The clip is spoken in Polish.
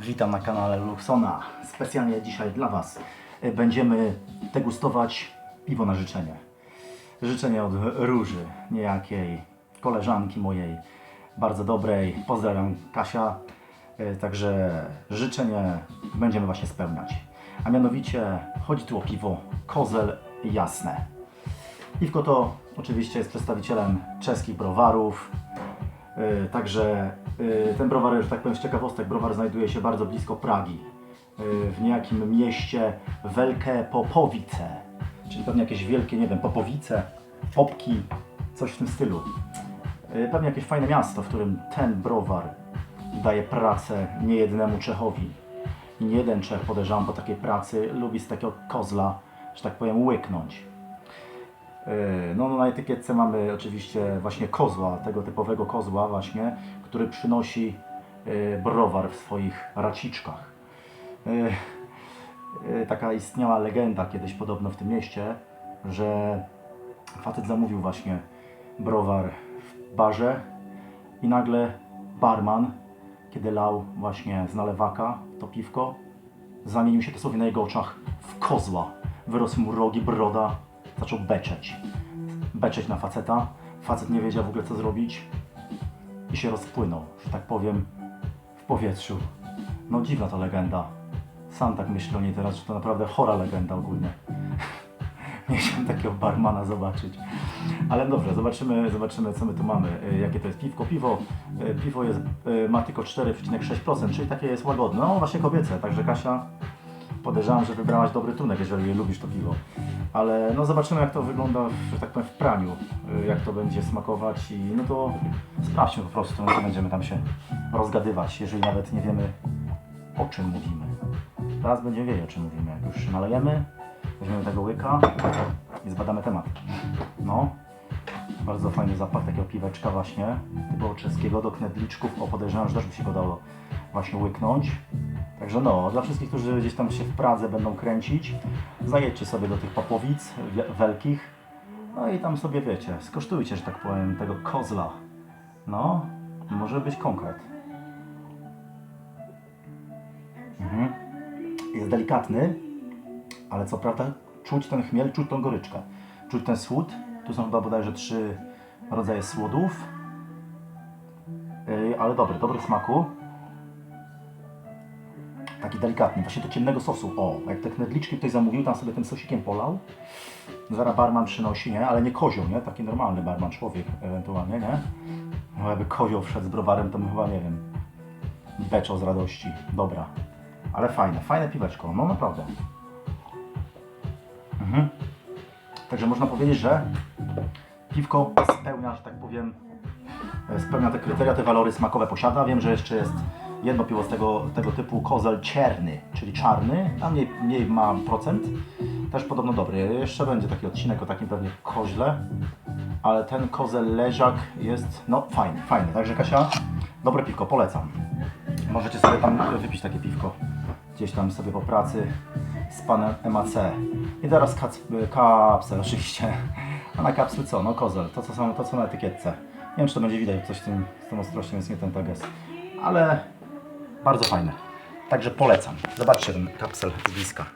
Witam na kanale Luxona. Specjalnie dzisiaj dla Was y, będziemy degustować piwo na życzenie. Życzenie od Róży, niejakiej koleżanki mojej, bardzo dobrej. Pozdrawiam Kasia. Y, Także życzenie będziemy właśnie spełniać. A mianowicie chodzi tu o piwo Kozel Jasne. Piwko to oczywiście jest przedstawicielem czeskich browarów. Yy, Także yy, ten browar, że tak powiem z ciekawostek, browar znajduje się bardzo blisko Pragi. Yy, W niejakim mieście Wielkie Popowice. Czyli pewnie jakieś wielkie, nie wiem, Popowice, Popki, coś w tym stylu. Pewnie jakieś fajne miasto, w którym ten browar daje pracę niejednemu Czechowi. I nie jeden Czech, podejrzewam, po takiej pracy lubi z takiego kozla, że tak powiem, łyknąć. Yy, No, no na etykietce mamy oczywiście właśnie kozła, tego typowego kozła właśnie, który przynosi yy, browar w swoich raciczkach. Yy, Taka istniała legenda kiedyś podobno w tym mieście, że facet zamówił właśnie browar w barze i nagle barman, kiedy lał właśnie z nalewaka to piwko, zamienił się dosłownie na jego oczach w kozła. Wyrosły mu rogi, broda, zaczął beczeć. Beczeć na faceta. Facet nie wiedział w ogóle co zrobić i się rozpłynął, że tak powiem, w powietrzu. No dziwna to legenda. Sam tak myślę o niej teraz, że to naprawdę chora legenda ogólnie. Nie chciałem takiego barmana zobaczyć. Ale dobrze, zobaczymy, zobaczymy co my tu mamy. Y, Jakie to jest piwko. Piwo, y, piwo jest, y, ma tylko 4,6%, czyli takie jest łagodne. No właśnie kobiece, także Kasia podejrzewam, że wybrałaś dobry tunek, jeżeli lubisz to piwo. Ale no zobaczymy jak to wygląda, że tak powiem, w praniu, y, jak to będzie smakować i no to sprawdźmy po prostu, no będziemy tam się rozgadywać, jeżeli nawet nie wiemy o czym mówimy. Teraz będziemy wiedzieć o czym mówimy. Jak już nalejemy, weźmiemy tego łyka i zbadamy temat. No, bardzo fajny zapach takiego piweczka właśnie, typowo czeskiego do knedliczków. O, podejrzewam, że też by się go dało właśnie łyknąć. Także no, dla wszystkich, którzy gdzieś tam się w Pradze będą kręcić, zajedźcie sobie do tych Popowic wie- wielkich. No i tam sobie wiecie, skosztujcie, że tak powiem, tego kozla. No, może być konkret. Mhm. Jest delikatny, ale co prawda czuć ten chmiel, czuć tą goryczkę. Czuć ten słód. Tu są chyba bodajże trzy rodzaje słodów. Yy, ale dobry, dobry smaku. Taki delikatny, właśnie do ciemnego sosu. O, jak te knedliczki ktoś zamówił, tam sobie tym sosikiem polał. Zaraz barman przynosi, nie? Ale nie kozioł, nie? Taki normalny barman, człowiek ewentualnie, nie? No jakby kozioł wszedł z browarem, to bym chyba, nie wiem, beczał z radości. Dobra. Ale fajne, fajne piweczko, no naprawdę. Mhm. Także można powiedzieć, że piwko spełnia, że tak powiem, e, spełnia te kryteria, te walory smakowe posiada. Wiem, że jeszcze jest jedno piwo z tego, tego typu kozel czerny, czyli czarny, a mniej, mniej ma procent. Też podobno dobry. Jeszcze będzie taki odcinek o takim pewnie koźle, ale ten kozel leżak jest, no fajny, fajny. Także Kasia, dobre piwko, polecam. Możecie sobie tam wypić takie piwko gdzieś tam sobie po pracy z panem MAC. I teraz kapsel oczywiście. A na kapsel co? No kozel, to co, są, to co na etykietce. Nie wiem czy to będzie widać coś z tym, z tą ostrością, jest nie ten teges. Ale bardzo fajne. Także polecam. Zobaczcie ten kapsel z bliska.